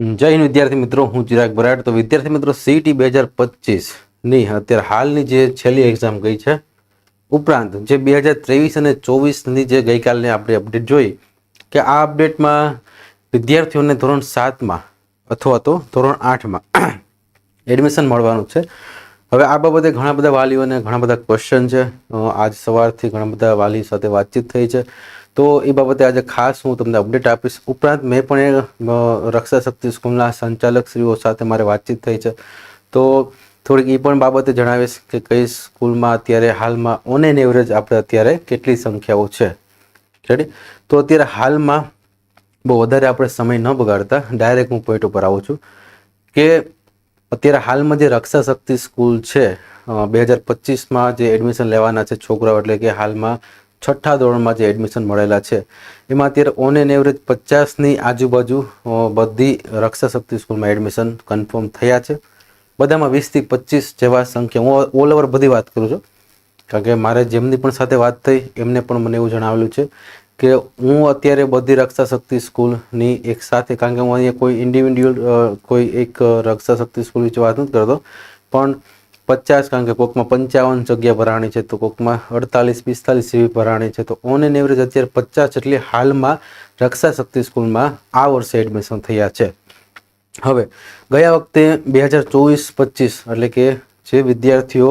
હિન્દ વિદ્યાર્થી મિત્રો, હું ચિરાગ બરાડ તો વિદ્યાર્થી મિત્રો સીટી બે હજાર પચીસની અત્યારે હાલની જે છેલ્લી એક્ઝામ ગઈ છે, ઉપરાંત જે બે હજાર ત્રેવીસ અને ચોવીસની જે ગઈકાલની આપણે અપડેટ જોઈ, કે આ અપડેટમાં વિદ્યાર્થીઓને ધોરણ સાતમાં અથવા તો ધોરણ આઠમાં એડમિશન મળવાનું છે. હવે આ બાબતે ઘણા બધા વાલીઓને ઘણા બધા ક્વેશ્ચન છે. આજ સવારથી ઘણા બધા વાલી સાથે વાતચીત થઈ છે. તો એ બાબતે આજે ખાસ હું તમને અપડેટ આપીશ. ઉપરાંત મેં પણ રક્ષા શક્તિ સ્કૂલના સંચાલકશ્રીઓ સાથે મારે વાતચીત થઈ છે. તો થોડીક એ પણ બાબતે જણાવીશ કે કઈ સ્કૂલમાં અત્યારે હાલમાં ઓન એન એવરેજ આપણે અત્યારે કેટલી સંખ્યાઓ છે. રેડી તો અત્યારે હાલમાં બહુ વધારે આપણે સમય ન બગાડતા ડાયરેક્ટ હું પોઈન્ટ ઉપર આવું છું કે અત્યારે હાલમાં જે રક્ષા શક્તિ સ્કૂલ છે બે હજાર પચીસમાં જે એડમિશન લેવાના છે છોકરાઓ, એટલે કે હાલમાં છઠ્ઠા ધોરણમાં જે એડમિશન મળેલા છે, એમાં અત્યારે ઓન એન એવરેજ પચાસની આજુબાજુ બધી રક્ષાશક્તિ સ્કૂલમાં એડમિશન કન્ફર્મ થયા છે. બધામાં વીસથી પચીસ જેવા સંખ્યા. હું ઓલ ઓવર બધી વાત કરું છું. કારણ કે મારે જેમની પણ સાથે વાત થઈ, એમને પણ મને એવું જણાવેલું છે કે હું અત્યારે બધી રક્ષા શક્તિ સ્કૂલની એક સાથે, કારણ કે હું અહીંયા કોઈ ઇન્ડિવિડ્યુઅલ કોઈ એક રક્ષાશક્તિ રક્ષા શક્તિ સ્કૂલ વિશે વાત નથી કરતો. પણ પચાસ કારણ કે કોકમાં પંચાવન જગ્યા ભરાણી છે, તો કોકમાં અડતાલીસ, પિસ્તાલીસ જેવી ભરાણી છે. તો ઓન એન એવરેજ અત્યારે પચાસ જેટલી હાલમાં રક્ષા શક્તિ સ્કૂલમાં આ વર્ષે એડમિશન થયા છે. હવે, ગયા વખતે બે હજાર ચોવીસ, પચીસ એટલે કે જે વિદ્યાર્થીઓ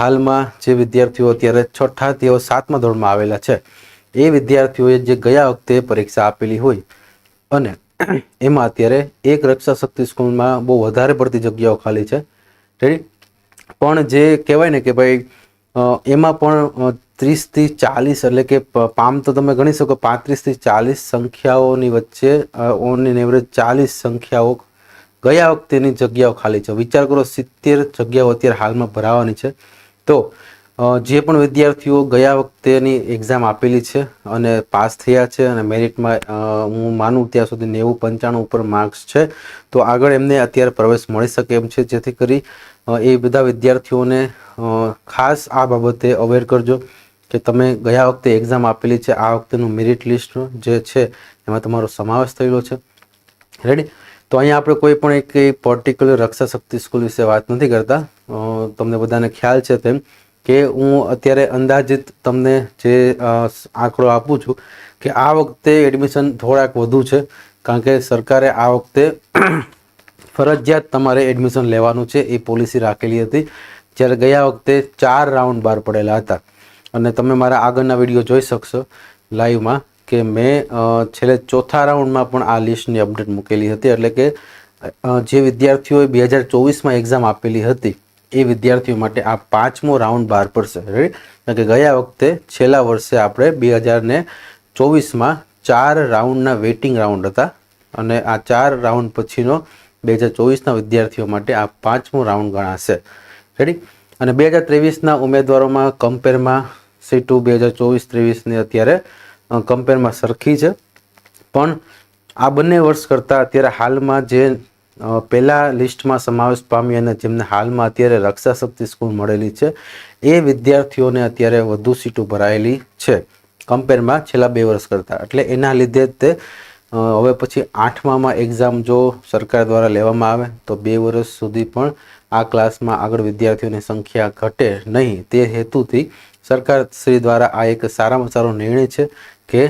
હાલમાં, જે વિદ્યાર્થીઓ અત્યારે છઠ્ઠા તેઓ સાતમા ધોરણમાં આવેલા છે, એ વિદ્યાર્થીઓએ જે ગયા વખતે પરીક્ષા આપેલી હોય અને એમાં અત્યારે એક રક્ષા શક્તિ સ્કૂલમાં બહુ વધારે પડતી જગ્યાઓ ખાલી છે. રેડી પણ જે કહેવાય ને કે ભાઈ એમાં પણ ત્રીસથી ચાલીસ એટલે કે પામ તો તમે ગણી શકો, પાંત્રીસથી ચાલીસ સંખ્યાઓની વચ્ચે ઓન એન એવરેજ ચાલીસ સંખ્યાઓ ગયા વખતેની જગ્યાઓ ખાલી છે. વિચાર કરો, સિત્તેર જગ્યાઓ અત્યારે હાલમાં ભરાવાની છે. તો જે પણ વિદ્યાર્થીઓ ગયા વખતેની એક્ઝામ આપેલી છે અને પાસ થયા છે અને મેરિટમાં હું માનું ત્યાં સુધી નેવું પંચાણું ઉપર માર્ક્સ છે, તો આગળ એમને અત્યારે પ્રવેશ મળી શકે એમ છે. જેથી કરી એ બધા વિદ્યાર્થીઓને ખાસ આ બાબતે અવેર કરજો કે તમે ગયા વખતે એક્ઝામ આપેલી છે, આ વખતેનું મેરિટ લિસ્ટ જે છે, એમાં તમારો સમાવેશ થયેલો છે. રેડી તો અહીંયા આપણે કોઈ પણ એક પર્ટિક્યુલર રક્ષા શક્તિ સ્કૂલ વિશે વાત નથી કરતા. તમને બધાને ખ્યાલ છે તેમ. કે હું અત્યારે અંદાજિત તમને જે આંકડો આપું છું કે આ વખતે એડમિશન થોડાક વધુ છે, કારણ કે સરકારે આ વખતે ફરજિયાત તમારે એડમિશન લેવાનું છે, એ પોલિસી રાખેલી હતી. જ્યારે ગયા વખતે ચાર રાઉન્ડ બહાર પડેલા હતા. અને તમે મારા આગળના વીડિયો જોઈ શકશો લાઈવમાં કે મેં છેલ્લે ચોથા રાઉન્ડમાં પણ આ લિસ્ટની અપડેટ મૂકેલી હતી. એટલે કે જે વિદ્યાર્થીઓએ બે હજાર ચોવીસમાં એક્ઝામ આપેલી હતી એ વિદ્યાર્થીઓ માટે આ પાંચમો રાઉન્ડ બહાર પડશે. કે ગયા વખતે છેલ્લા વર્ષે આપણે બે હજાર ને ચોવીસમાં ચાર રાઉન્ડના વેઇટિંગ રાઉન્ડ હતા અને આ ચાર રાઉન્ડ પછીનો બે હજાર ચોવીસના વિદ્યાર્થીઓ માટે આ પાંચમો રાઉન્ડ ગણાશે. રેડી અને બે હજાર ત્રેવીસના ઉમેદવારોમાં કમ્પેરમાં સીટુ બે હજાર ચોવીસ ત્રેવીસની અત્યારે કમ્પેરમાં સરખી છે. પણ આ બંને વર્ષ કરતાં અત્યારે હાલમાં જે પહેલા લિસ્ટમાં સમાવેશ પામી અને જેમને હાલમાં અત્યારે રક્ષા શક્તિ સ્કૂલ મળેલી છે, એ વિદ્યાર્થીઓને અત્યારે વધુ સીટો ભરાયેલી છે, કમ્પેરમાં છેલ્લા બે વર્ષ કરતાં. એટલે એના લીધે તે હવે પછી આઠમામાં એક્ઝામ જો સરકાર દ્વારા લેવામાં આવે, તો બે વર્ષ સુધી પણ આ ક્લાસમાં આગળ વિદ્યાર્થીઓની સંખ્યા ઘટે નહીં. તે હેતુથી સરકાર શ્રી દ્વારા આ એક સારામાં સારો નિર્ણય છે કે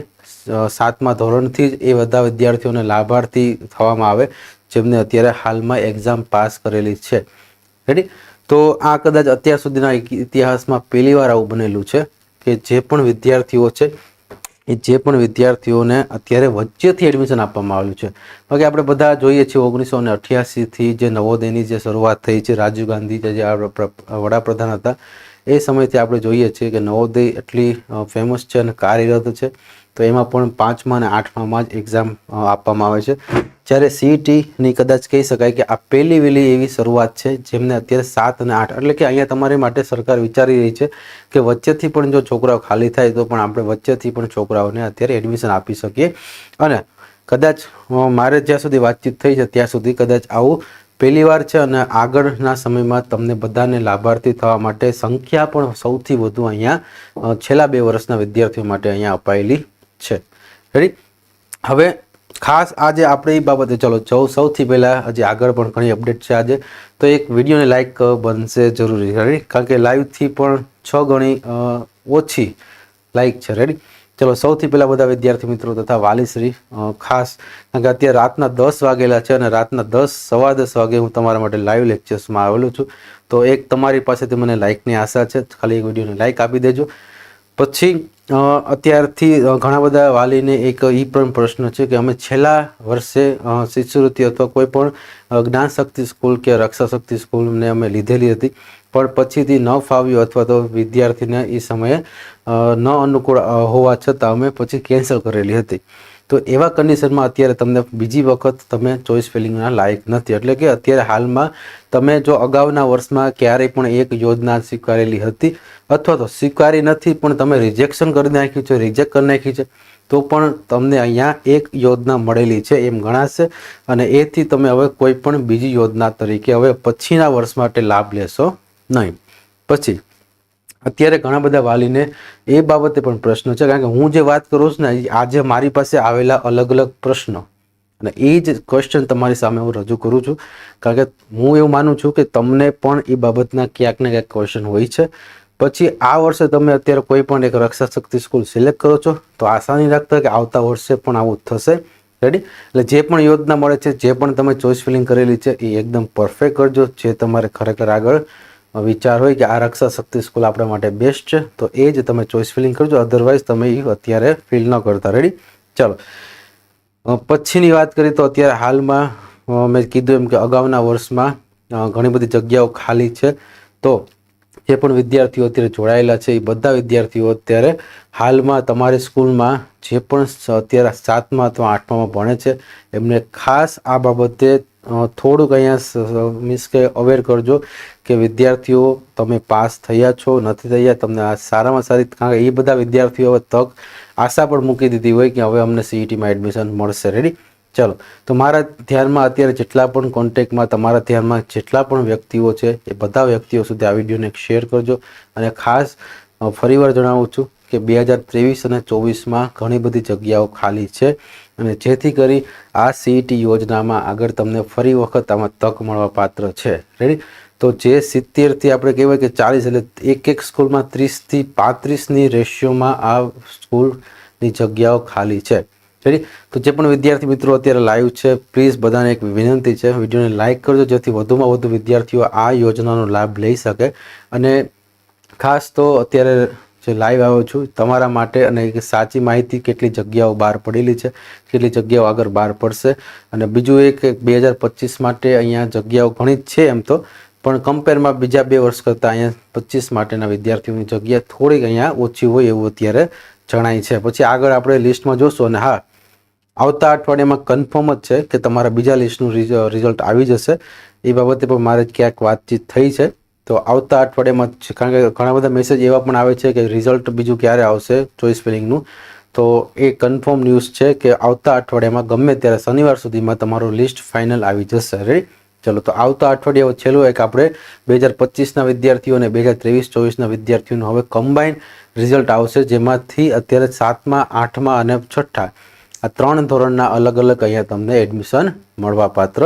સાતમા ધોરણથી જ એ બધા વિદ્યાર્થીઓને લાભાર્થી થવામાં આવે જેમને અત્યારે હાલમાં એક્ઝામ પાસ કરેલી છે. રેડી તો આ કદાચ અત્યાર સુધીના ઇતિહાસમાં પહેલી વાર આવું બનેલું છે કે જે પણ વિદ્યાર્થીઓ છે, એ જે પણ વિદ્યાર્થીઓને અત્યારે વચ્ચેથી એડમિશન આપવામાં આવેલું છે. બાકી આપણે બધા જોઈએ છીએ ઓગણીસો ને અઠ્યાસીથી જે નવોદયની જે શરૂઆત થઈ છે, રાજીવ ગાંધી જે વડાપ્રધાન હતા, એ સમયથી આપણે જોઈએ છીએ કે નવોદય એટલી ફેમસ છે અને કાર્યરત છે. તો એમાં પણ પાંચમા અને આઠમામાં જ એક્ઝામ આપવામાં આવે છે. જ્યારે સીઈટીની કદાચ કહી શકાય કે આ પહેલી વેલી એવી શરૂઆત છે જેમને અત્યારે સાત અને આઠ, એટલે કે અહીંયા તમારી માટે સરકાર વિચારી રહી છે કે વચ્ચેથી પણ જો છોકરાઓ ખાલી થાય તો પણ આપણે વચ્ચેથી પણ છોકરાઓને અત્યારે એડમિશન આપી શકીએ. અને કદાચ મારે જ્યાં સુધી વાતચીત થઈ છે ત્યાં સુધી કદાચ આવું પહેલી વાર છે અને આગળના સમયમાં તમને બધાને લાભાર્થી થવા માટે સંખ્યા પણ સૌથી વધુ અહીંયા છેલ્લા બે વર્ષના વિદ્યાર્થીઓ માટે અહીંયા અપાયેલી છે. રેડી હવે ખાસ આજે આપણે એ બાબતે, ચલો સૌ સૌથી પહેલાં હજી આગળ પણ ઘણી અપડેટ છે આજે, તો એક વિડીયોને લાઇક બનશે જરૂરી રેડી કારણ કે લાઈવથી પણ છ ગણી ઓછી લાઇક છે રેડી ચલો, સૌથી પહેલાં બધા વિદ્યાર્થી મિત્રો તથા વાલીશ્રી ખાસ, કારણ કે અત્યારે રાતના દસ વાગેલા છે અને રાતના દસ, સવા દસ વાગે હું તમારા માટે લાઈવ લેક્ચર્સમાં આવેલો છું. તો એક તમારી પાસેથી મને લાઇકની આશા છે, ખાલી એક વિડીયોને લાઇક આપી દેજો. પછી અત્યારથી ઘણા બધા વાલીને એક એ પણ પ્રશ્ન છે કે અમે છેલ્લા વર્ષે શિષ્યવૃત્તિ અથવા કોઈ પણ જ્ઞાનશક્તિ સ્કૂલ કે રક્ષાશક્તિ સ્કૂલને અમે લીધેલી હતી. પણ પછીથી ન ફાવ્યું અથવા તો વિદ્યાર્થીને એ સમયે ન અનુકૂળ હોવા છતાં અમે પછી કેન્સલ કરેલી હતી. તો એવા કન્ડિશનમાં અત્યારે તમને બીજી વખત તમે ચોઈસ ફિલિંગના લાયક નથી. એટલે કે અત્યારે હાલમાં તમે જો અગાઉના વર્ષમાં ક્યારેય પણ એક યોજના સ્વીકારેલી હતી અથવા તો સ્વીકારી નથી, પણ તમે રિજેક્શન કરી નાખ્યું છે રિજેક્ટ કરી નાખી છે, તો પણ તમને અહીંયા એક યોજના મળેલી છે એમ ગણાશે. અને એથી તમે હવે કોઈ પણ બીજી યોજના તરીકે હવે પછીના વર્ષ માટે લાભ લેશો નહીં. પછી અત્યારે ઘણા બધા વાલીને એ બાબતે પણ પ્રશ્ન છે, કારણ કે હું જે વાત કરું છું ને આજે મારી પાસે આવેલા અલગ અલગ પ્રશ્નો. અને એ જ ક્વેશ્ચન તમારી સામે હું રજૂ કરું છું. કારણ કે હું એવું માનું છું કે તમને પણ એ બાબતના ક્યાંક ને ક્યાંક ક્વેશ્ચન હોય છે. પછી આ વર્ષે તમે અત્યારે કોઈ પણ એક રક્ષા શક્તિ સ્કૂલ સિલેક્ટ કરો છો, તો આસાની રાખતા કે આવતા વર્ષે પણ આવું થશે. રેડી એટલે જે પણ યોજના મળે છે, જે પણ તમે ચોઈસ ફિલિંગ કરેલી છે, એ એકદમ પરફેક્ટ કરજો. જે તમારે ખરેખર આગળ વિચાર હોય કે આ રક્ષા શક્તિ સ્કૂલ આપણા માટે બેસ્ટ છે, તો એ જ તમે ચોઈસ ફિલિંગ કરજો. અધરવાઇઝ તમે અત્યારે ફિલ ન કરતા. રેડી ચાલો. પછીની વાત કરીએ તો અત્યારે હાલમાં મેં કીધું એમ કે અગાઉના વર્ષમાં ઘણી બધી જગ્યાઓ ખાલી છે. તો જે પણ વિદ્યાર્થીઓ અત્યારે જોડાયેલા છે, એ બધા વિદ્યાર્થીઓ અત્યારે હાલમાં તમારી સ્કૂલમાં જે પણ અત્યારે સાતમા અથવા આઠમામાં ભણે છે, એમને ખાસ આ બાબતે થોડુંક અહીંયા મીન્સ કે અવેર કરજો કે વિદ્યાર્થીઓ તમે પાસ થયા છો, નથી થયા, તમને આ સારામાં સારી, કારણ કે એ બધા વિદ્યાર્થીઓ હવે તક આશા પણ મૂકી દીધી હોય કે હવે અમને સીઈટીમાં એડમિશન મળશે. રેડી ચલો. તો મારા ધ્યાનમાં અત્યારે જેટલા પણ કોન્ટેક્ટમાં તમારા ધ્યાનમાં જેટલા પણ વ્યક્તિઓ છે, એ બધા વ્યક્તિઓ સુધી આ વિડીયોને શેર કરજો. અને ખાસ ફરીવાર જણાવું છું કે બે હજાર ત્રેવીસ અને ચોવીસમાં ઘણી બધી જગ્યાઓ ખાલી છે અને જેથી કરી આ સીઈટી યોજનામાં આગળ તમને ફરી વખત આમાં તક મળવા પાત્ર છે. રેડી તો જે સિત્તેરથી આપણે કહેવાય કે ચાલીસ એટલે એક એક સ્કૂલમાં ત્રીસથી પાંત્રીસની રેશિયોમાં આ સ્કૂલની જગ્યાઓ ખાલી છે. રેડી તો જે પણ વિદ્યાર્થી મિત્રો અત્યારે લાઈવ છે પ્લીઝ બધાને એક વિનંતી છે, વિડીયોને લાઈક કરજો, જેથી વધુમાં વધુ વિદ્યાર્થીઓ આ યોજનાનો લાભ લઈ શકે. અને ખાસ તો અત્યારે જે લાઈવ આવ્યો છું, તમારા માટે અને સાચી માહિતી કેટલી જગ્યાઓ બહાર પડેલી છે, કેટલી જગ્યાઓ આગળ બહાર પડશે. અને બીજું એક બે હજાર પચીસ માટે અહીંયા જગ્યાઓ ઘણી જ છે એમ તો, પણ કમ્પેરમાં બીજા બે વર્ષ કરતાં અહીંયા પચીસ માટેના વિદ્યાર્થીઓની જગ્યા થોડીક અહીંયા ઓછી હોય એવું અત્યારે જણાય છે. પછી આગળ આપણે લિસ્ટમાં જોશું અને હા, આવતા અઠવાડિયામાં કન્ફર્મ જ છે કે તમારા બીજા લિસ્ટનું રિઝલ્ટ આવી જશે. એ બાબતે પણ મારે ક્યાંક વાતચીત થઈ છે. તો આવતા અઠવાડિયામાં જ. કારણ કે ઘણા બધા મેસેજ એવા પણ આવે છે કે રિઝલ્ટ બીજું ક્યારે આવશે ચોઈસ ફિલિંગનું તો એ કન્ફર્મ ન્યૂઝ છે કે આવતા અઠવાડિયામાં ગમે ત્યારે શનિવાર સુધીમાં તમારું લિસ્ટ ફાઇનલ આવી જશે. રેડી ચલો, તો આવતા અઠવાડિયા છેલ્લું એક આપણે બે હજાર પચીસના વિદ્યાર્થીઓ અને બે હજાર ત્રેવીસ, ચોવીસના વિદ્યાર્થીઓનું હવે કમ્બાઈન રિઝલ્ટ આવશે. જેમાંથી અત્યારે સાતમા, આઠમા અને છઠ્ઠા આ ત્રણ ધોરણના અલગ અલગ અહીંયા તમને એડમિશન મળવાપાત્ર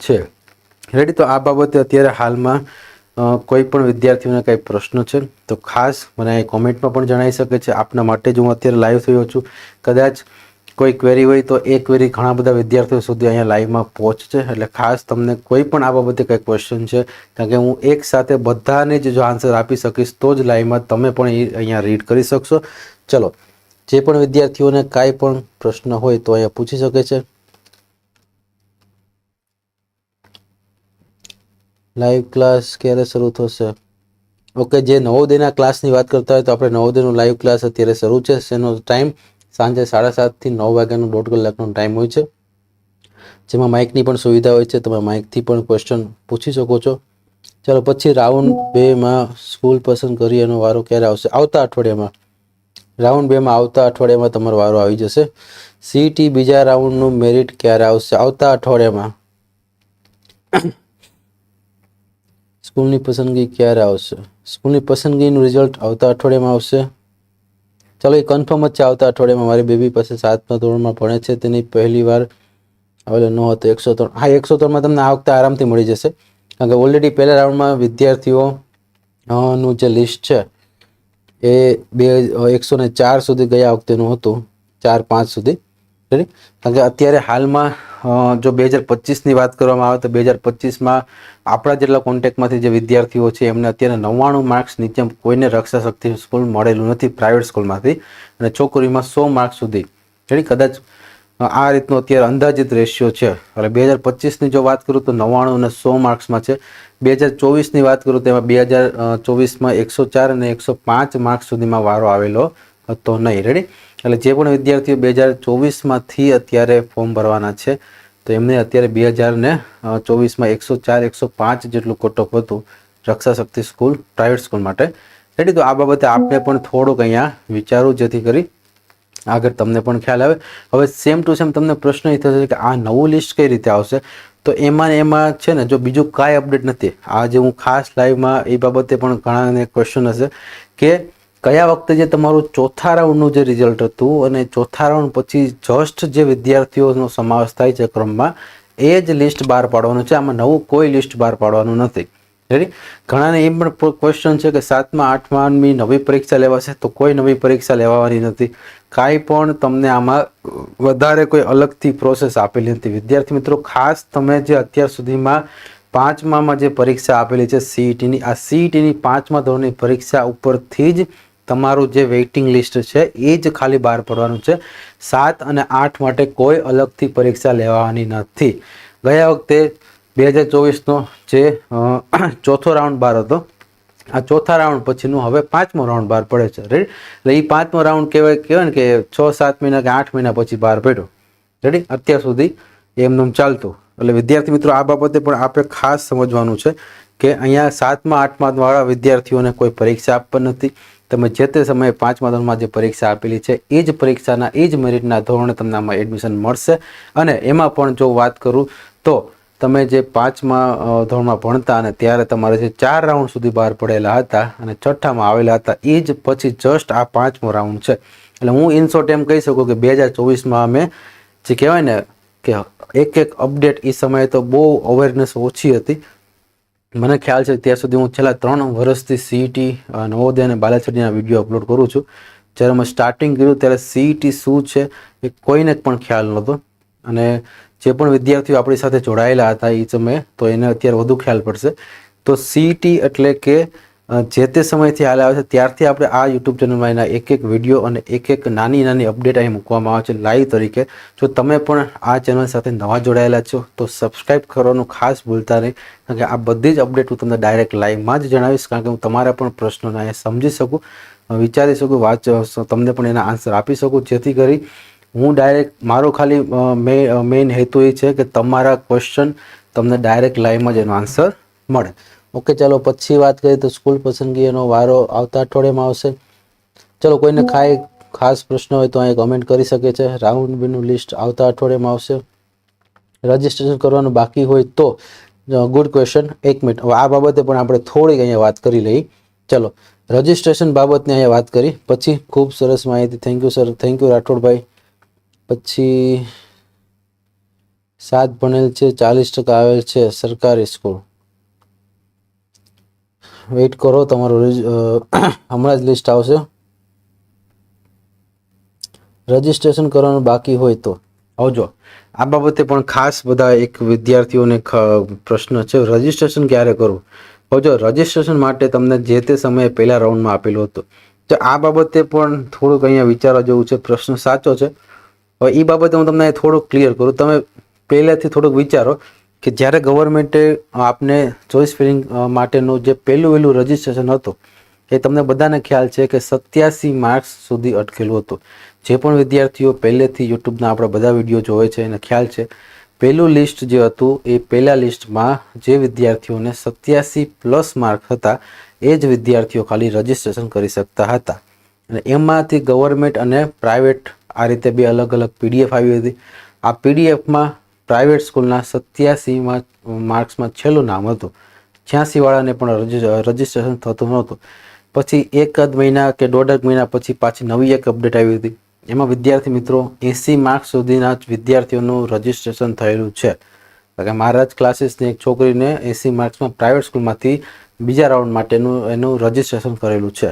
છે. રેડી તો આ બાબતે અત્યારે હાલમાં કોઈ પણ વિદ્યાર્થીઓને કંઈ પ્રશ્ન છે, તો ખાસ મને કોમેન્ટમાં પણ જણાવી શકે છે. આપના માટે જ હું અત્યારે લાઈવ થયો છું. કદાચ કોઈ ક્વેરી હોય તો એ ક્વેરી ઘણા બધા વિદ્યાર્થીઓ સુધી અહીંયા લાઈવમાં પહોંચશે. એટલે ખાસ તમને કોઈ પણ આ બાબતે કંઈ ક્વેશ્ચન છે, કારણ કે હું એક સાથે બધાને જ જો આન્સર આપી શકીશ, તો જ લાઈવમાં તમે પણ એ અહીંયા રીડ કરી શકશો. ચલો, જે પણ વિદ્યાર્થીઓને કાંઈ પણ પ્રશ્ન હોય તો અહીંયા પૂછી શકે છે. લાઈવ ક્લાસ ક્યારે શરૂ થશે? ઓકે જે નવોદયના ક્લાસની વાત કરતા હોય તો આપણે નવોદયનો લાઈવ ક્લાસ અત્યારે શરૂ છે. એનો ટાઈમ સાંજે સાડા સાતથી નવ વાગ્યાનો દોઢ કલાકનો ટાઈમ હોય છે. જેમાં માઇકની પણ સુવિધા હોય છે. તમે માઇકથી પણ ક્વેશ્ચન પૂછી શકો છો. ચાલો પછી રાઉન્ડ બેમાં સ્કૂલ પસંદ કરી એનો વારો ક્યારે આવશે? આવતા અઠવાડિયામાં. રાઉન્ડ બેમાં આવતા અઠવાડિયામાં તમારો વારો આવી જશે. સીટી બીજા રાઉન્ડનું મેરિટ ક્યારે આવશે? આવતા અઠવાડિયામાં. સ્કૂલની પસંદગી ક્યારે આવશે? સ્કૂલની પસંદગીનું રિઝલ્ટ આવતા અઠવાડિયામાં આવશે? ચાલો એ કન્ફર્મ જ છે આવતા અઠવાડિયામાં. મારી બેબી પાસે સાતમા ધોરણમાં ભણે છે. તેની પહેલી વાર આવેલો ન હતો એકસો ત્રણ હા, એકસો ત્રણમાં તમને આ વખતે આરામથી મળી જશે. કારણ કે ઓલરેડી પહેલા રાઉન્ડમાં વિદ્યાર્થીઓ નું જે લિસ્ટ છે, એ બે એકસો ને ચાર સુધી ગયા વખતેનું હતું. ચાર, પાંચ સુધી. Ready? કારણ કે અત્યારે હાલમાં જો બે હજાર પચીસની વાત કરવામાં આવે તો બે હજાર પચીસમાં આપણા જેટલા કોન્ટેક્ટમાંથી જે વિદ્યાર્થીઓ છે, એમને અત્યારે નવ્વાણું માર્ક્સ નીચે કોઈને રક્ષા શક્તિ સ્કૂલ મળેલું નથી પ્રાઇવેટ સ્કૂલમાંથી અને છોકરીમાં સો માર્ક્સ સુધી. રેડી કદાચ આ રીતનો અત્યારે અંદાજિત રેશિયો છે. એટલે બે હજાર પચીસની જો વાત કરું તો નવ્વાણું અને સો માર્ક્સમાં છે. બે હજાર ચોવીસની વાત કરું તો એમાં બે હજાર ચોવીસમાં એકસો ચાર અને એકસો પાંચ માર્ક્સ સુધીમાં વારો આવેલો હતો નહીં. રેડી એટલે જે પણ વિદ્યાર્થીઓ બે હજાર ચોવીસમાંથી અત્યારે ફોર્મ ભરવાના છે, તો એમને અત્યારે બે હજાર ને ચોવીસમાં એકસો ચાર, એકસો પાંચ જેટલું કટઓફ હતું Raksha Shakti school, private school માટે. રેડી? તો આ બાબતે આપણે પણ થોડુંક અહીંયા વિચારવું જેથી કરી આગળ તમને પણ ખ્યાલ આવે. હવે સેમ ટુ સેમ તમને પ્રશ્ન એ થશે કે આ નવું લિસ્ટ કઈ રીતે આવશે? તો એમાં એમાં છે ને, જો બીજું કાંઈ અપડેટ નથી. આજે હું ખાસ લાઈવમાં એ બાબતે પણ ઘણાને ક્વેશ્ચન હશે કે કયા વખતે જે તમારું ચોથા રાઉન્ડનું જે રિઝલ્ટ હતું અને ચોથા રાઉન્ડ પછી જસ્ટ જે વિદ્યાર્થીઓનો સમાવેશ થાય છે ક્રમમાં, એ જ લિસ્ટ બહાર પાડવાનું છે. આમાં નવું કોઈ લિસ્ટ બહાર પાડવાનું નથી. રેડી ઘણાને એમ પણ ક્વેશ્ચન છે કે સાતમા આઠમાની નવી પરીક્ષા લેવાશે તો કોઈ નવી પરીક્ષા લેવાની નથી. કાંઈ પણ તમને આમાં વધારે કોઈ અલગથી પ્રોસેસ આપેલી નથી. વિદ્યાર્થી મિત્રો, ખાસ તમે જે અત્યાર સુધીમાં પાંચમામાં જે પરીક્ષા આપેલી છે સીઈટીની આ સીઈટીની પાંચમા ધોરણની પરીક્ષા ઉપરથી જ તમારું જે વેઇટિંગ લિસ્ટ છે, એ જ ખાલી બહાર પડવાનું છે. સાત અને આઠ માટે કોઈ અલગથી પરીક્ષા લેવાની નથી. ગયા વખતે બે હજાર ચોવીસનો જે ચોથો રાઉન્ડ બહાર હતો, આ ચોથા રાઉન્ડ પછીનું હવે પાંચમો રાઉન્ડ બહાર પડે છે. રેડી એટલે એ પાંચમો રાઉન્ડ કહેવાય કહેવાય ને કે છ, સાત મહિના કે આઠ મહિના પછી બહાર પડ્યો. રેડી અત્યાર સુધી એમનું ચાલતું. એટલે વિદ્યાર્થી મિત્રો, આ બાબતે પણ આપણે ખાસ સમજવાનું છે કે અહીંયા સાતમા, આઠમા વાળા વિદ્યાર્થીઓને કોઈ પરીક્ષા આપવા નથી. તમે જે તે સમયે પાંચમા ધોરણમાં જે પરીક્ષા આપેલી છે, એ જ પરીક્ષાના, એ જ મેરિટના ધોરણે તમને આમાં એડમિશન મળશે. અને એમાં પણ જો વાત કરું, તો તમે જે પાંચમા ધોરણમાં ભણતા અને ત્યારે તમારે જે ચાર રાઉન્ડ સુધી બહાર પડેલા હતા અને છઠ્ઠામાં આવેલા હતા, એ જ પછી જસ્ટ આ પાંચમો રાઉન્ડ છે. એટલે હું ઇન એમ કહી શકું કે બે હજાર ચોવીસમાં અમે જે કહેવાય ને કે એક એક અપડેટ એ સમયે તો બહુ અવેરનેસ ઓછી હતી. મને ખ્યાલ છે ત્યાં સુધી હું છેલ્લા ત્રણ વર્ષથી સીઈટી નવોદય અને બાલાછડીના વીડિયો અપલોડ કરું છું. જ્યારે મેં સ્ટાર્ટિંગ કર્યું ત્યારે સીઈટી શું છે એ કોઈને પણ ખ્યાલ નહોતો. અને જે પણ વિદ્યાર્થીઓ આપણી સાથે જોડાયેલા હતા એ સમયે તો એને અત્યારે વધુ ખ્યાલ પડશે. તો સીઈટી એટલે કે જે તે સમયથી હાલ આવે છે, ત્યારથી આપણે આ યુટ્યુબ ચેનલમાં એના એક એક વીડિયો અને એક એક નાની નાની અપડેટ અહીં મૂકવામાં આવે છે લાઈવ તરીકે. જો તમે પણ આ ચેનલ સાથે નવા જોડાયેલા છો, તો સબસ્ક્રાઇબ કરવાનું ખાસ ભૂલતા નહીં, કારણ કે આ બધી જ અપડેટ હું તમને ડાયરેક્ટ લાઈવમાં જ જણાવીશ, કારણ કે હું તમારા પણ પ્રશ્નોને અહીંયા સમજી શકું વિચારી શકું વાંચ તમને પણ એના આન્સર આપી શકું. જેથી કરી હું ડાયરેક્ટ મારો ખાલી મેઇન હેતુ એ છે કે તમારા ક્વેશ્ચન તમને ડાયરેક્ટ લાઈવમાં જ એનો આન્સર મળે. ઓકે, ચાલો પછી વાત કરીએ તો સ્કૂલ પસંદગીનો વારો આવતા અઠવાડિયામાં આવશે. ચલો, કોઈને ખાય, ખાસ પ્રશ્ન હોય તો અહીંયા કમેન્ટ કરી શકે છે. રાઉન્ડ બીનું લિસ્ટ આવતા અઠવાડિયામાં આવશે. રજિસ્ટ્રેશન કરવાનું બાકી હોય તો ગુડ ક્વેશ્ચન એક મિનિટ આ બાબતે પણ આપણે થોડીક અહીંયા વાત કરી લઈ ચલો, રજિસ્ટ્રેશન બાબતની અહીંયા વાત કરી. પછી ખૂબ સરસ માહિતી. Thank you sir thank you રાઠોડભાઈ. પછી સાત ભણેલ છે, ચાલીસ ટકા આવેલ છે સરકારી સ્કૂલ. વેઇટ કરો, તમારું હમણાં જ લિસ્ટ આવશે. રજિસ્ટ્રેશન કરવાનું બાકી હોય તો. આવજો આ બાબતે પણ ખાસ બધા એક વિદ્યાર્થીઓને પ્રશ્ન છે રજિસ્ટ્રેશન ક્યારે કરવું? આવજો રજિસ્ટ્રેશન માટે તમને જે તે સમયે પહેલા રાઉન્ડમાં આપેલું હતું. તો આ બાબતે પણ થોડુંક અહીંયા વિચારવા જેવું છે, પ્રશ્ન સાચો છે. હવે એ બાબતે હું તમને થોડુંક ક્લિયર કરું. તમે પહેલાંથી થોડુંક વિચારો. કે જ્યારે ગવર્મેન્ટે આપને ચોઇસ ફિલિંગ માટેનું જે પહેલું વહેલું રજિસ્ટ્રેશન હતું, એ તમને બધાને ખ્યાલ છે કે સત્યાસી માર્ક્સ સુધી અટકેલું હતું. જે પણ વિદ્યાર્થીઓ પહેલેથી યુટ્યુબના આપણા બધા વીડિયો જોવે છે, એને ખ્યાલ છે. પહેલું લિસ્ટ જે હતું, એ પહેલા લિસ્ટમાં જે વિદ્યાર્થીઓને સત્યાસી પ્લસ માર્ક હતા, એ જ વિદ્યાર્થીઓ ખાલી રજિસ્ટ્રેશન કરી શકતા હતા. અને એમાંથી ગવર્મેન્ટ અને પ્રાઇવેટ આ રીતે બે અલગ અલગ પીડીએફ આવી હતી. આ પીડીએફમાં પ્રાઇવેટ સ્કૂલના સત્યાસીમાં માર્ક્સમાં છેલ્લું નામ હતું. છ્યાસીવાળાને પણ રજિ- રજિસ્ટ્રેશન થતું નહોતું. પછી એકાદ મહિના કે દોઢેક મહિના પછી પાછી નવી એક અપડેટ આવી હતી. એમાં વિદ્યાર્થી મિત્રો, એંસી માર્ક્સ સુધીના જ વિદ્યાર્થીઓનું રજિસ્ટ્રેશન થયેલું છે. કે મારા જ ક્લાસીસની એક છોકરીને એંસી માર્ક્સમાં પ્રાઇવેટ સ્કૂલમાંથી બીજા રાઉન્ડ માટેનું એનું રજિસ્ટ્રેશન કરેલું છે.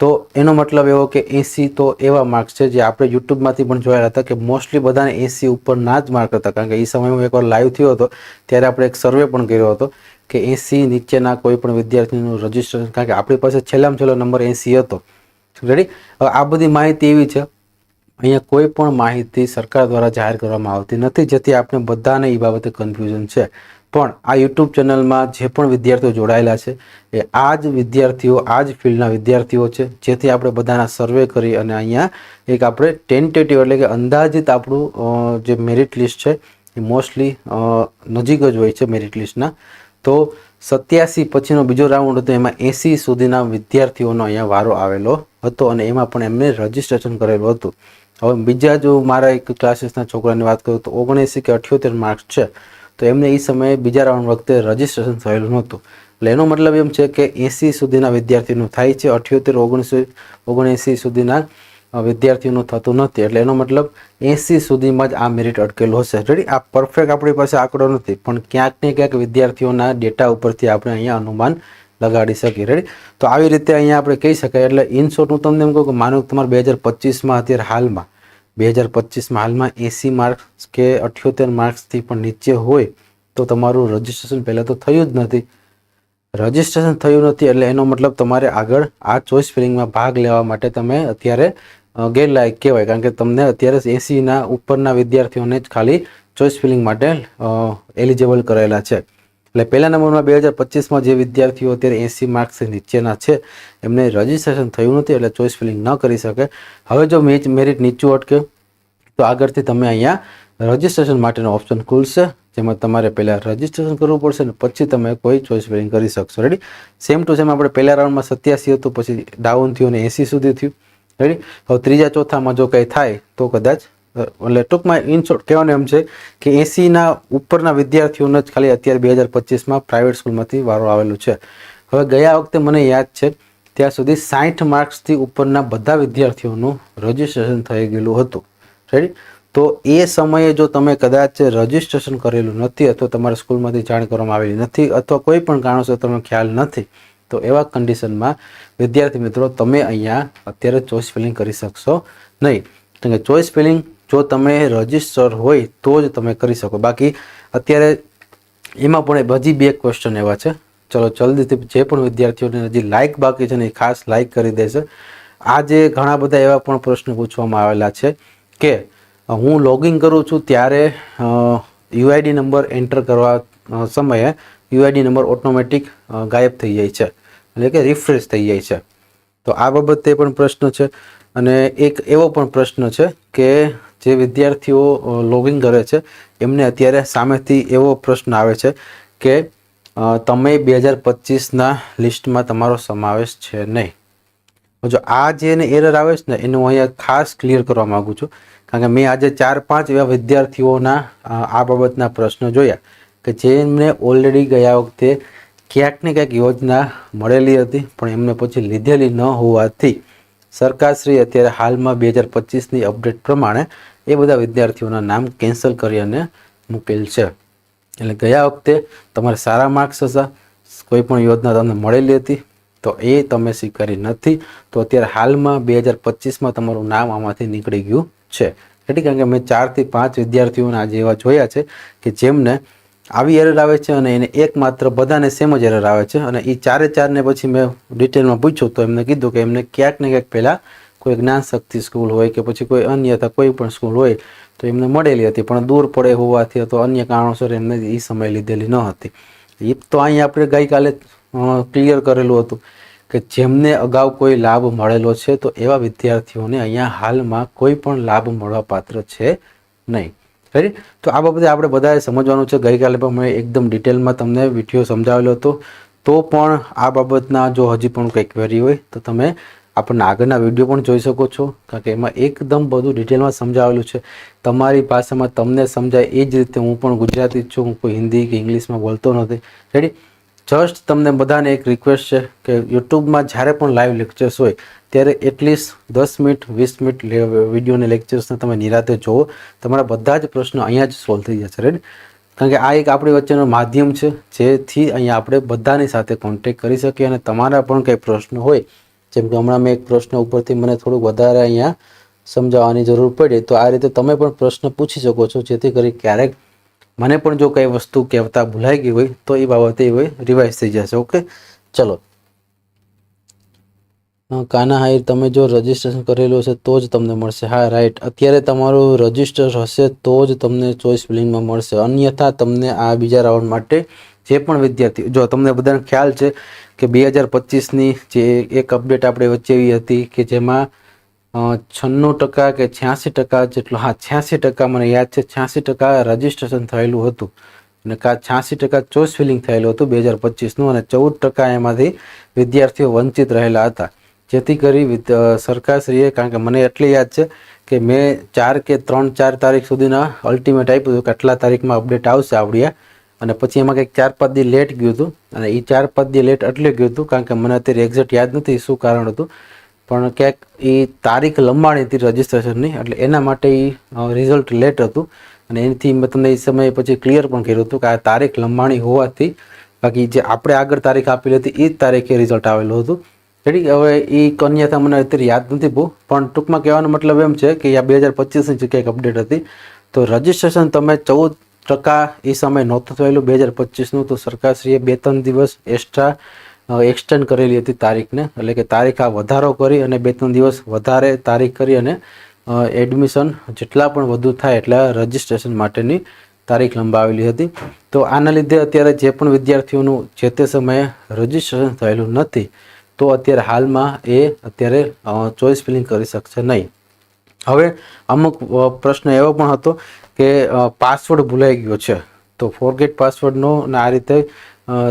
તો એનો મતલબ એવો કે એસી તો એવા માર્ક્સ છે જે આપણે યુટ્યુબમાંથી પણ જોયા હતા કે મોસ્ટલી બધાને એસી ઉપરના જ માર્ક હતા. કારણ કે એ સમયમાં એકવાર લાઈવ થયો હતો, ત્યારે આપણે એક સર્વે પણ કર્યો હતો કે એસી નીચેના કોઈ પણ વિદ્યાર્થીનું રજિસ્ટ્રેશન કારણ કે આપણી પાસે છેલ્લામાં છેલ્લો નંબર એસી હતો. રેડી હવે આ બધી માહિતી એવી છે, અહીંયા કોઈ પણ માહિતી સરકાર દ્વારા જાહેર કરવામાં આવતી નથી, જેથી આપણે બધાને એ બાબતે કન્ફ્યુઝન છે. પણ આ યુટ્યુબ ચેનલમાં જે પણ વિદ્યાર્થીઓ જોડાયેલા છે, એ આ જ વિદ્યાર્થીઓ આ જ ફિલ્ડના વિદ્યાર્થીઓ છે, જેથી આપણે બધાના સર્વે કરી અને અહીંયા એક આપણે ટેન્ટેટિવ એટલે કે અંદાજિત આપણું જે મેરિટ લિસ્ટ છે, એ મોસ્ટલી નજીક જ હોય છે મેરિટ લિસ્ટના તો સત્યાસી પછીનો બીજો રાઉન્ડ હતો, એમાં એંસી સુધીના વિદ્યાર્થીઓનો અહીંયા વારો આવેલો હતો અને એમાં પણ એમને રજિસ્ટ્રેશન કરેલું હતું. હવે બીજા જો મારા એક ક્લાસીસના છોકરાની વાત કરું તો ઓગણએંસી કે અઠ્યોતેર માર્ક્સ છે. તો એમને એ સમયે બીજા રાઉન્ડ વખતે રજિસ્ટ્રેશન થયેલું નહોતું. એટલે એનો મતલબ એમ છે કે એંસી સુધીના વિદ્યાર્થીનું થાય છે, અઠ્યોતેર, ઓગણીસો, ઓગણએંસી સુધીના વિદ્યાર્થીઓનું થતું નથી. એટલે એનો મતલબ એંસી સુધીમાં જ આ મેરિટ અટકેલું હશે. રેડી આ પરફેક્ટ આપણી પાસે આંકડો નથી, પણ ક્યાંક ને ક્યાંક વિદ્યાર્થીઓના ડેટા ઉપરથી આપણે અહીંયા અનુમાન લગાડી શકીએ. રેડી તો આવી રીતે અહીંયા આપણે કહી શકાય. એટલે ઇન શોર્ટ હું તમને એમ કહું કે માનો તમારે બે હજાર પચીસમાં અત્યારે હાલમાં બે હજાર પચીસમાં હાલમાં એંસી માર્ક્સ કે અઠ્યોતેર માર્ક્સથી પણ નીચે હોય તો તમારું રજિસ્ટ્રેશન પહેલાં તો થયું જ નથી. રજિસ્ટ્રેશન થયું નથી એટલે એનો મતલબ તમારે આગળ આ ચોઇસ ફિલિંગમાં ભાગ લેવા માટે તમે અત્યારે ગેરલાયક કહેવાય. કારણ કે તમને અત્યારે એસીના ઉપરના વિદ્યાર્થીઓને જ ખાલી ચોઇસ ફિલિંગ માટે એલિજિબલ કરેલા છે. એટલે પહેલા નંબરમાં બે હજાર પચીસમાં જે વિદ્યાર્થીઓ અત્યારે એંસી માર્ક્સ નીચેના છે, એમને રજિસ્ટ્રેશન થયું નથી એટલે ચોઇસ ફિલિંગ ન કરી શકે. હવે જો મેચ મેરિટ નીચું અટકે, તો આગળથી તમે અહીંયા રજિસ્ટ્રેશન માટેનો ઓપ્શન ખુલશે, જેમાં તમારે પહેલાં રજિસ્ટ્રેશન કરવું પડશે ને પછી તમે કોઈ ચોઇસ ફિલિંગ કરી શકશો. રેડી સેમ ટુ સેમ આપણે પહેલા રાઉન્ડમાં સત્યાસી હતું, પછી ડાઉન થયું અને એંસી સુધી થયું. રેડી હવે ત્રીજા ચોથામાં જો કંઈ થાય, તો કદાચ એટલે ટૂંકમાં ઇન શોર્ટ કહેવાનું એમ છે કે એસીના ઉપરના વિદ્યાર્થીઓને જ ખાલી અત્યારે બે હજાર પચીસમાં પ્રાઇવેટ સ્કૂલમાંથી વારો આવેલું છે. હવે ગયા વખતે મને યાદ છે, ત્યાં સુધી સાઠ માર્ક્સથી ઉપરના બધા વિદ્યાર્થીઓનું રજિસ્ટ્રેશન થઈ ગયેલું હતું. રેડી તો એ સમયે જો તમે કદાચ રજિસ્ટ્રેશન કરેલું નથી અથવા તમારા સ્કૂલમાંથી જાણ કરવામાં આવેલી નથી અથવા કોઈ પણ કારણોસર તમને ખ્યાલ નથી, તો એવા કન્ડિશનમાં વિદ્યાર્થી મિત્રો તમે અહીંયા અત્યારે ચોઇસ ફિલિંગ કરી શકશો નહીં. કારણ કે ચોઇસ ફિલિંગ જો તમે રજિસ્ટર હોય તો જ તમે કરી શકો. બાકી અત્યારે એમાં પણ હજી બે ક્વેશ્ચન એવા છે. ચલો જલ્દીથી જે પણ વિદ્યાર્થીઓને હજી લાઇક બાકી છે ને એ ખાસ લાઇક કરી દેશે. આજે ઘણા બધા એવા પણ પ્રશ્ન પૂછવામાં આવેલા છે કે હું લોગિન કરું છું ત્યારે યુઆઈડી નંબર એન્ટર કરવા સમયે યુઆઈડી નંબર ઓટોમેટિક ગાયબ થઈ જાય છે. એટલે કે રિફ્રેશ થઈ જાય છે. તો આ બાબતે પણ પ્રશ્ન છે. અને એક એવો પણ પ્રશ્ન છે કે જે વિદ્યાર્થીઓ લોગિન કરે છે, એમને અત્યારે સામેથી એવો પ્રશ્ન આવે છે કે તમે બે હજાર પચીસના લિસ્ટમાં તમારો સમાવેશ છે નહીં. જો આ જે એને એરર આવે છે ને, એનું હું અહીંયા ખાસ ક્લિયર કરવા માગું છું. કારણ કે મેં આજે ચાર પાંચ એવા વિદ્યાર્થીઓના આ બાબતના પ્રશ્નો જોયા કે જેમને ઓલરેડી ગયા વખતે ક્યાંક ને ક્યાંક યોજના મળેલી હતી, પણ એમને પછી લીધેલી ન હોવાથી સરકારશ્રી અત્યારે હાલમાં બે હજાર પચીસની અપડેટ પ્રમાણે એ બધા વિદ્યાર્થીઓના નામ કેન્સલ કરી અને મૂકેલ છે. એટલે ગયા વખતે તમારે સારા માર્ક્સ હતા કોઈ પણ યોજના તમને મળેલી હતી, તો એ તમે સ્વીકારી નથી, તો અત્યારે હાલમાં બે હજાર પચીસમાં તમારું નામ આમાંથી નીકળી ગયું છે. એટલે કારણ કે મેં ચારથી પાંચ વિદ્યાર્થીઓને આજે એવા જોયા છે કે જેમને આવી એરર આવે છે અને એને એકમાત્ર બધાને સેમ જ એરર આવે છે. અને એ ચારે ચારને પછી મેં ડિટેલમાં પૂછ્યું તો એમને કીધું કે એમને ક્યાંક ને ક્યાંક પહેલાં કોઈ જ્ઞાન શક્તિ સ્કૂલ હોય કે પછી કોઈ અન્ય કોઈ પણ સ્કૂલ હોય, તો એમને મળેલી હતી, પણ દૂર પડે હોવાથી અથવા અન્ય કારણોસર એમને એ સમય લીધેલી ન હતી. એ તો અહીંયા આપણે ગઈકાલે ક્લિયર કરેલું હતું કે જેમને અગાઉ કોઈ લાભ મળેલો છે, તો એવા વિદ્યાર્થીઓને અહીંયા હાલમાં કોઈ પણ લાભ મળવા પાત્ર છે નહીં. રાઈટ તો આ બાબતે આપણે બધાએ સમજવાનું છે. ગઈકાલે પણ મેં એકદમ ડિટેલમાં તમને વીડિયો સમજાવેલો હતો. તો પણ આ બાબતના જો હજી પણ કંઈ ક્વેરી હોય, તો તમે આપણને આગળના વીડિયો પણ જોઈ શકો છો. કારણ કે એમાં એકદમ બધું ડિટેલમાં સમજાવેલું છે. તમારી ભાષામાં તમને સમજાય એ જ રીતે હું પણ ગુજરાતી જ છું. હું કોઈ હિન્દી કે ઇંગ્લિશમાં બોલતો નથી. રેડી જસ્ટ તમને બધાને એક રિક્વેસ્ટ છે કે યુટ્યુબમાં જ્યારે પણ લાઈવ લેક્ચર્સ હોય, ત્યારે એટલીસ્ટ દસ મિનિટ, વીસ મિનિટ વિડીયોને લેક્ચર્સને તમે નિરાતે જુઓ. તમારા બધા જ પ્રશ્નો અહીંયા જ સોલ્વ થઈ જશે. રેડી કારણ કે આ એક આપણી વચ્ચેનો માધ્યમ છે, જેથી અહીંયા આપણે બધાની સાથે કોન્ટેક કરી શકીએ અને તમારા પણ કંઈ પ્રશ્ન હોય જેમ કે હમણાં મેં એક પ્રશ્ન ઉપરથી મને થોડુંક વધારે અહીંયા સમજાવવાની જરૂર પડી, તો આ રીતે તમે પણ પ્રશ્ન પૂછી શકો છો, જેથી કરી ક્યારેક મને પણ જો કંઈ વસ્તુ કહેતા ભૂલાઈ ગઈ હોય, તો એ બાબતે એ રિવાઇઝ થઈ જશે ઓકે ચલો. કાના હાઈર તમે જો રજિસ્ટ્રેશન કરેલું હશે, તો જ તમને મળશે. હા રાઈટ અત્યારે તમારું રજિસ્ટર હશે, તો જ તમને ચોઈસ બિલિંગમાં મળશે. અન્યથા તમને આ બીજા રાઉન્ડ માટે જે પણ વિદ્યાર્થી જો તમને બધાને ખ્યાલ છે કે બે હજાર પચીસની જે એક અપડેટ આપણે વચ્ચે એવી હતી કે જેમાં છન્નું ટકા કે છ્યાસી ટકા જેટલું, હા, છ્યાસી ટકા મને યાદ છે, છ્યાસી ટકા રજીસ્ટ્રેશન થયેલું હતું. અને કા છ્યાસી ટકા ચોઈસ ફિલિંગ થયેલું હતું બે હજાર પચીસનું અને ચૌદ ટકા એમાંથી વિદ્યાર્થીઓ વંચિત રહેલા હતા. જેથી કરી સરકારશ્રીએ, કારણ કે મને એટલી યાદ છે કે મેં ચાર કે ત્રણ ચાર તારીખ સુધીના અલ્ટિમેટ આપ્યું હતું કે આટલા તારીખમાં અપડેટ આવશે આવડિયા. અને પછી એમાં કંઈક ચાર પાંચ દી લેટ ગયું હતું. અને એ ચાર પાંચ દી લેટ એટલે ગયું હતું, કારણ કે મને અત્યારે એક્ઝેક્ટ યાદ નથી શું કારણ હતું. પણ ક્યાંક એ તારીખ લંબાણી હતી રજિસ્ટ્રેશનની એટલે એના માટે એ રિઝલ્ટ લેટ હતું. અને એનાથી મેં તમને એ સમયે પછી ક્લિયર પણ કર્યું હતું કે આ તારીખ લંબાણી હોવાથી બાકી જે આપણે આગળ તારીખ આપેલી હતી એ જ તારીખે રિઝલ્ટ આવેલું હતું. રેડી હવે એ કન્યાતા મને અત્યારે યાદ નથી બહુ, પણ ટૂંકમાં કહેવાનો મતલબ એમ છે કે આ બે હજાર પચીસની જગ્યાએ અપડેટ હતી. તો રજિસ્ટ્રેશન તમે ચૌદ ટકા એ સમય નહોતું થયેલું. બે હજાર પચીસનું તો સરકારશ્રીએ બે ત્રણ દિવસ એક્સ્ટ્રા એક્સટેન્ડ કરેલી હતી તારીખને. એટલે કે તારીખ આ વધારો કરી અને બે ત્રણ દિવસ વધારે તારીખ કરી અને એડમિશન જેટલા પણ વધુ થાય એટલા રજિસ્ટ્રેશન માટેની તારીખ લંબાવેલી હતી. તો આના લીધે અત્યારે જે પણ વિદ્યાર્થીઓનું જે તે સમયે રજિસ્ટ્રેશન થયેલું નથી, તો અત્યારે હાલમાં એ અત્યારે ચોઈસ ફિલિંગ કરી શકશે નહીં. હવે અમુક પ્રશ્ન એવો પણ હતો કે પાસવર્ડ ભૂલાઈ ગયો છે. તો ફોરગેટ પાસવર્ડનો અને આ રીતે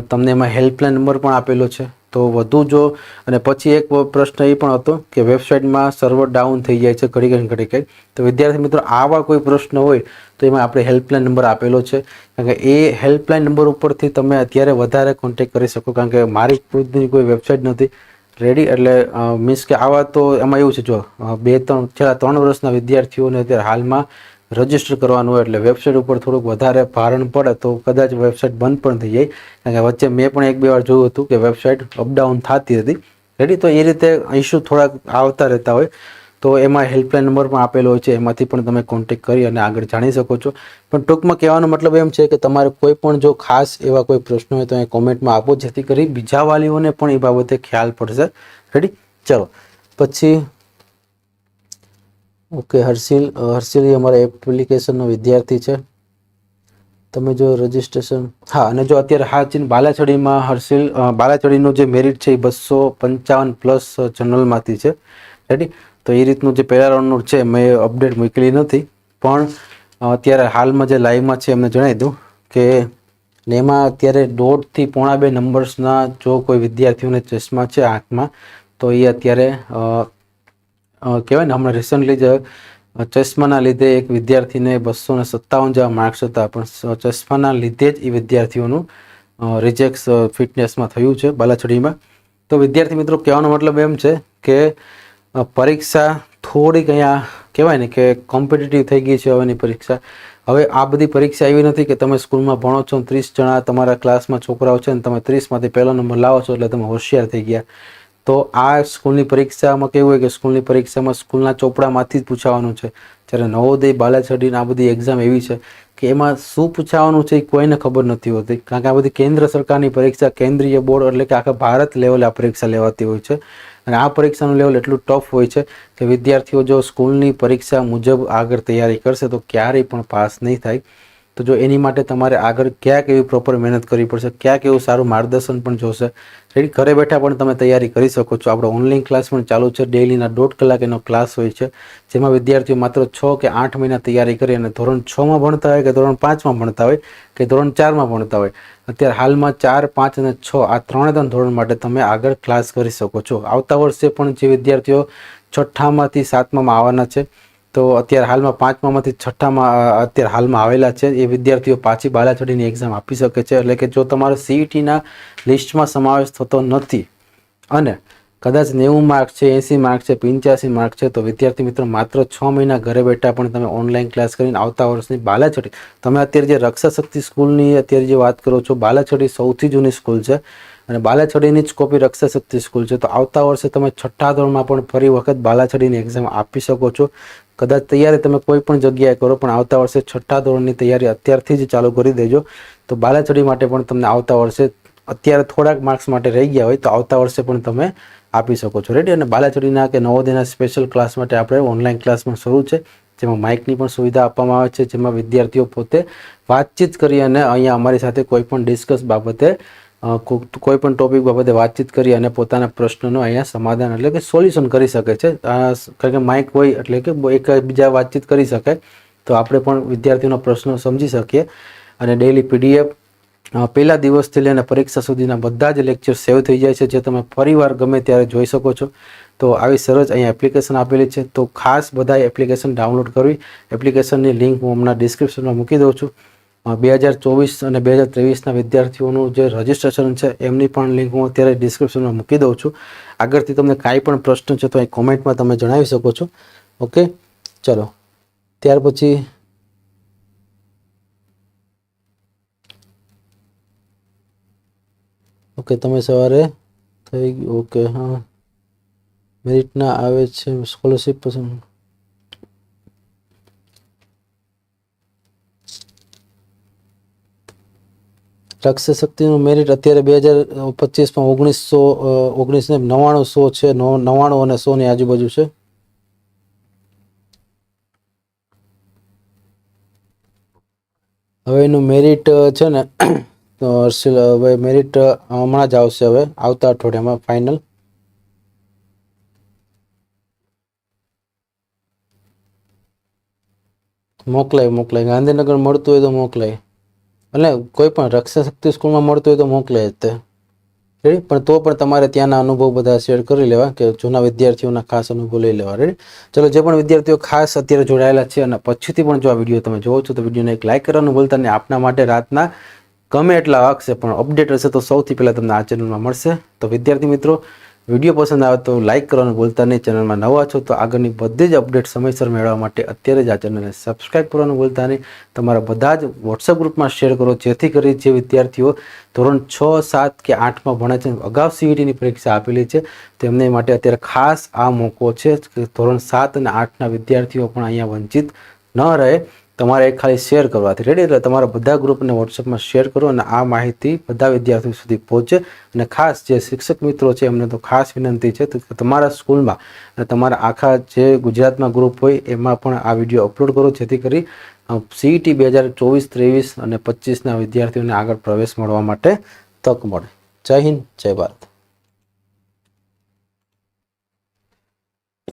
તમને એમાં હેલ્પલાઇન નંબર પણ આપેલો છે. તો વધુ જો, અને પછી એક પ્રશ્ન એ પણ હતો કે વેબસાઇટમાં સર્વર ડાઉન થઈ જાય છે ઘડી ઘડી ઘડી ઘડી તો વિદ્યાર્થી મિત્રો, આવા કોઈ પ્રશ્ન હોય, તો એમાં આપણે હેલ્પલાઇન નંબર આપેલો છે. કારણ કે એ હેલ્પલાઇન નંબર ઉપરથી તમે અત્યારે વધારે કોન્ટેક્ટ કરી શકો. કારણ કે મારી ખુદની કોઈ વેબસાઇટ નથી. રેડી એટલે મીન્સ કે આવા તો એમાં એવું છે, જો બે, ત્રણ, છેલ્લા ત્રણ વર્ષના વિદ્યાર્થીઓને અત્યારે હાલમાં રજિસ્ટર કરવાનું હોય એટલે વેબસાઇટ ઉપર થોડુંક વધારે ભારણ પડે તો કદાચ વેબસાઇટ બંધ પણ થઈ જાય. કારણ કે વચ્ચે મેં પણ એક બે વાર જોયું હતું કે વેબસાઇટ અપડાઉન થતી હતી. રેડી તો એ રીતે ઇસ્યુ થોડાક આવતા રહેતા હોય. તો એમાં હેલ્પલાઇન નંબર પણ આપેલો હોય છે. એમાંથી પણ તમે કોન્ટેક્ટ કરી અને આગળ જાણી શકો છો. પણ ટૂંકમાં કહેવાનો મતલબ એમ છે કે તમારે કોઈ પણ જો ખાસ એવા કોઈ પ્રશ્નો હોય તો એ કોમેન્ટમાં આપો. જેથી કરી બીજા વાલીઓને પણ એ બાબતે ખ્યાલ પડશે. રેડી ચલો. પછી ઓકે, હર્ષિલ હર્ષિલ એ અમારા એપ્લિકેશનનો વિદ્યાર્થી છે. તમે જો રજિસ્ટ્રેશન હા, અને જો અત્યારે હા ચીન બાલાછડીમાં હર્ષિલ બાલાછડીનું જે મેરિટ છે એ બસો પંચાવન પ્લસ જનરલમાંથી છે. રેડી તો એ રીતનું જે પહેલા રાઉન્ડનું છે, મેં અપડેટ મોકલી નથી. પણ અત્યારે હાલમાં જે લાઈવમાં છે, એમને જણાવી દઉં કે ને એમાં અત્યારે દોઢથી પોણા બે નંબર્સના જો કોઈ વિદ્યાર્થીઓને ચશ્મા છે આંખમાં, તો એ અત્યારે કહેવાય ને, હમણાં રિસન્ટલી જ ચશ્માના લીધે એક વિદ્યાર્થીને બસો ને સત્તાવન જેવા માર્ક્સ હતા, પણ ચશ્માના લીધે જ એ વિદ્યાર્થીઓનું રિજેક્ટ ફિટનેસમાં થયું છે બાલાછડીમાં. તો વિદ્યાર્થી મિત્રો, કહેવાનો મતલબ એમ છે કે પરીક્ષા થોડીક અહીંયા, કહેવાય ને કે કોમ્પિટિટિવ થઈ ગઈ છે હવેની પરીક્ષા. હવે આ બધી પરીક્ષા એવી નથી કે તમે સ્કૂલમાં ભણો છો ત્રીસ જણા તમારા ક્લાસમાં છોકરાઓ છે ને તમે ત્રીસમાંથી પહેલો નંબર લાવો છો એટલે તમે હોશિયાર થઈ ગયા. તો આ સ્કૂલની પરીક્ષામાં કેવું હોય કે સ્કૂલની પરીક્ષામાં સ્કૂલના ચોપડામાંથી જ પૂછાવાનું છે. જ્યારે નવોદય બાલાછડીને આ બધી એક્ઝામ એવી છે કે એમાં શું પૂછાવાનું છે એ કોઈને ખબર નથી હોતી. કારણ કે આ બધી કેન્દ્ર સરકારની પરીક્ષા, કેન્દ્રીય બોર્ડ એટલે કે આખા ભારત લેવલે આ પરીક્ષા લેવાતી હોય છે. અને આ પરીક્ષાનું લેવલ એટલું ટફ હોય છે કે વિદ્યાર્થીઓ જો સ્કૂલની પરીક્ષા મુજબ આગળ તૈયારી કરશે તો ક્યારેય પણ પાસ નહીં થાય. તો જો એની માટે તમારે આગળ ક્યાંક એવી પ્રોપર મહેનત કરવી પડશે, ક્યાંક એવું સારું માર્ગદર્શન પણ જોશે. રેડી, ઘરે બેઠા પણ તમે તૈયારી કરી શકો છો. આપણો ઓનલાઈન ક્લાસ પણ ચાલુ છે. ડેલીના દોઢ કલાક એનો ક્લાસ હોય છે, જેમાં વિદ્યાર્થીઓ માત્ર છ કે આઠ મહિના તૈયારી કરી અને ધોરણ છમાં ભણતા હોય કે ધોરણ પાંચમાં ભણતા હોય કે ધોરણ ચારમાં ભણતા હોય. અત્યારે હાલમાં ચાર, પાંચ અને છ આ ત્રણે ત્રણ ધોરણ માટે તમે આગળ ક્લાસ કરી શકો છો. આવતા વર્ષે પણ જે વિદ્યાર્થીઓ છઠ્ઠામાંથી સાતમામાં આવવાના છે તો અત્યારે હાલમાં પાંચમામાંથી છઠ્ઠામાં અત્યારે હાલમાં આવેલા છે. એ વિદ્યાર્થીઓ પાછી બાલાછડીની એક્ઝામ આપી શકે છે. એટલે કે જો તમારો સીઈટીના લિસ્ટમાં સમાવેશ થતો નથી અને કદાચ નેવું માર્ક છે, એંસી માર્ક છે, પંચ્યાસી માર્ક છે, તો વિદ્યાર્થી મિત્રો માત્ર છ મહિના ઘરે બેઠા પણ તમે ઓનલાઈન ક્લાસ કરીને આવતા વર્ષની બાલાછડી, તમે અત્યારે જે રક્ષા શક્તિ સ્કૂલની અત્યારે જે વાત કરો છો, બાલાછડી સૌથી જૂની સ્કૂલ છે અને બાલાછડીની જ કોપી રક્ષા શક્તિ સ્કૂલ છે, તો આવતા વર્ષે તમે છઠ્ઠા ધોરણમાં પણ ફરી વખત બાલાછડીની એક્ઝામ આપી શકો છો. કદાચ તૈયારી તમે કોઈ પણ જગ્યાએ કરો, પણ આવતા વર્ષે છઠ્ઠા ધોરણની તૈયારી અત્યારથી જ ચાલુ કરી દેજો. તો બાલાચડી માટે પણ તમને આવતા વર્ષે અત્યારે થોડાક માર્ક્સ માટે રહી ગયા હોય, તો આવતા વર્ષે પણ તમે આપી શકો છો. રેડી અને બાલાચડીના કે નવોદયના સ્પેશિયલ ક્લાસ માટે આપણે ઓનલાઈન ક્લાસ પણ શરૂ છે, જેમાં માઇકની પણ સુવિધા આપવામાં આવે છે, જેમાં વિદ્યાર્થીઓ પોતે વાતચીત કરી અને અહીંયા અમારી સાથે કોઈ પણ ડિસ્કસ બાબતે કોઈ પણ ટોપિક બાબતે વાતચીત કરી અને પોતાના પ્રશ્નનો અહીંયા સમાધાન એટલે કે સોલ્યુશન કરી શકે છે. કારણ કે માઇક હોય એટલે કે એકબીજા વાતચીત કરી શકે. તો આપણે પણ વિદ્યાર્થીઓનો પ્રશ્ન સમજી શકીએ. અને ડેઇલી પીડીએફ પહેલા દિવસથી લઈને પરીક્ષા સુધીના બધા જ લેક્ચર સેવ થઈ જાય છે. જે તમે ફરીવાર ગમે ત્યારે જોઈ શકો છો. તો આવી સરસ અહીંયા એપ્લિકેશન આપેલી છે. તો ખાસ બધા એપ્લિકેશન ડાઉનલોડ કરવી. એપ્લિકેશનની લિંક હું હમણાં ડિસ્ક્રિપ્શનમાં મૂકી દઉં છું. બે હજાર ચોવીસ અને બે હજાર ત્રેવીસના વિદ્યાર્થીઓનું જે રજિસ્ટ્રેશન છે, એમની પણ લિંક હું અત્યારે ડિસ્ક્રિપ્શનમાં મૂકી દઉં છું. આગળથી તમને કાંઈ પણ પ્રશ્ન છે તો અહીં કોમેન્ટમાં તમે જણાવી શકો છો. ઓકે? ચલો. ત્યાર પછી ઓકે, તમે સવારે થઈ ગયું. ઓકે, હા. મેરિટના આવે છે સ્કોલરશીપ પસંદ રક્ષા શક્તિનું મેરિટ અત્યારે બે હજાર પચીસમાં ઓગણીસો ને નવ્વાણું સો છે, નવ- નવ્વાણું અને સોની આજુબાજુ છે. હવે એનું મેરિટ છે ને તો હર્ષિલ હવે મેરિટ હમણાં જ આવશે હવે, આવતા અઠવાડિયામાં ફાઇનલ મોકલાય મોકલાય. ગાંધીનગર મળતું હોય તો મોકલાય. એટલે કોઈ પણ રક્ષા શક્તિ સ્કૂલમાં મળતું હોય તો મોકલે જ તે. રેડી પણ તો પણ તમારે ત્યાંના અનુભવ બધા શેર કરી લેવા કે જૂના વિદ્યાર્થીઓના ખાસ અનુભવ લઈ લેવા. રેડી ચલો, જે પણ વિદ્યાર્થીઓ ખાસ અત્યારે જોડાયેલા છે અને પછીથી પણ જો આ વીડિયો તમે જોવો છો તો વિડીયોને એક લાઇક કરવાનું ભૂલતા અને આપના માટે રાતના ગમે એટલા વાગશે, પણ અપડેટ હશે તો સૌથી પહેલાં તમને આ ચેનલમાં મળશે. તો વિદ્યાર્થી મિત્રો વીડિયો પસંદ આવે તો લાઇક કરવાનું ભૂલતા નહીં. ચેનલમાં નવા છો તો આગળની બધી જ અપડેટ સમયસર મેળવવા માટે અત્યારે જ આ ચેનલને સબસ્ક્રાઇબ કરવાનું ભૂલતા નહીં. તમારા બધા જ વોટ્સઅપ ગ્રુપમાં શેર કરો, જેથી કરી જે વિદ્યાર્થીઓ ધોરણ છ, સાત કે આઠમાં ભણે છે, અગાઉ સીઈટીની પરીક્ષા આપેલી છે, તેમને માટે અત્યારે ખાસ આ મોકો છે કે ધોરણ સાત અને આઠના વિદ્યાર્થીઓ પણ અહીંયા વંચિત ન રહે. તમારે ખાલી શેર કરવાથી રેડી એટલે તમારા બધા ગ્રુપને વોટ્સઅપમાં શેર કરો અને આ માહિતી બધા વિદ્યાર્થીઓ સુધી પહોંચે. અને ખાસ જે શિક્ષક મિત્રો છે, એમને તો ખાસ વિનંતી છે કે તમારા સ્કૂલમાં અને તમારા આખા જે ગુજરાતમાં ગ્રુપ હોય, એમાં પણ આ વીડિયો અપલોડ કરો, જેથી કરી સીઈટી બે હજાર ચોવીસ, ત્રેવીસ અને પચીસના વિદ્યાર્થીઓને આગળ પ્રવેશ મળવા માટે તક મળે. જય હિન્દ, જય ભારત.